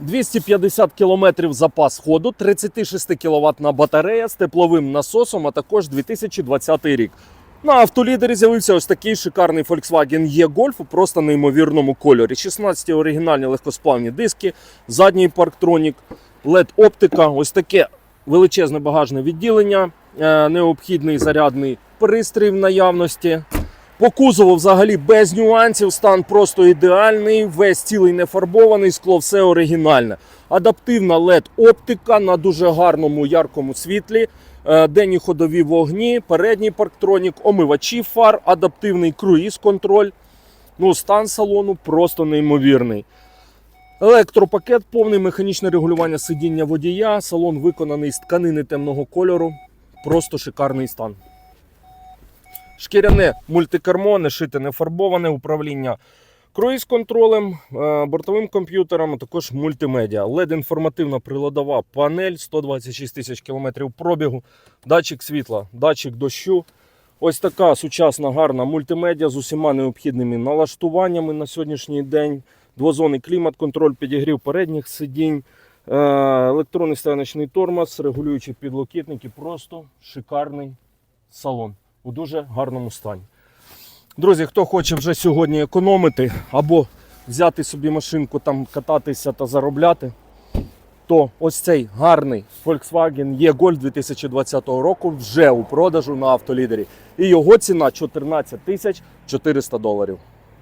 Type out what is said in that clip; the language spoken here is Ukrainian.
250 км запас ходу, 36 кВт батарея з тепловим насосом, а також 2020 рік. На автолідері з'явився ось такий шикарний Volkswagen E-Golf у просто неймовірному кольорі. 16 оригінальні легкосплавні диски, задній парктронік, LED-оптика, ось таке величезне багажне відділення, е, необхідний зарядний пристрій в наявності. По кузову взагалі без нюансів, стан просто ідеальний, весь цілий не фарбований, скло все оригінальне. Адаптивна LED-оптика на дуже гарному яркому світлі, е, денні ходові вогні, передній парктронік, омивачі фар, адаптивний круїз-контроль. Ну, стан салону просто неймовірний. Електропакет, повне механічне регулювання сидіння водія, салон виконаний з тканини темного кольору. Просто шикарний стан. Шкіряне мультикермо, не шите, не фарбоване, управління круїз-контролем, е, бортовим комп'ютером, а також мультимедіа. LED-інформативна приладова панель, 126 тисяч кілометрів пробігу, датчик світла, датчик дощу. Ось така сучасна гарна мультимедіа з усіма необхідними налаштуваннями на сьогоднішній день. Двозонний клімат-контроль, підігрів передніх сидінь, е, електронний стояночний тормоз, регулюючі підлокітники. Просто шикарний салон у дуже гарному стані. Друзі, хто хоче вже сьогодні економити або взяти собі машинку, там кататися та заробляти, то ось цей гарний Volkswagen E-Golf 2020 року вже у продажу на автолідері. І його ціна 14 тисяч 400 доларів.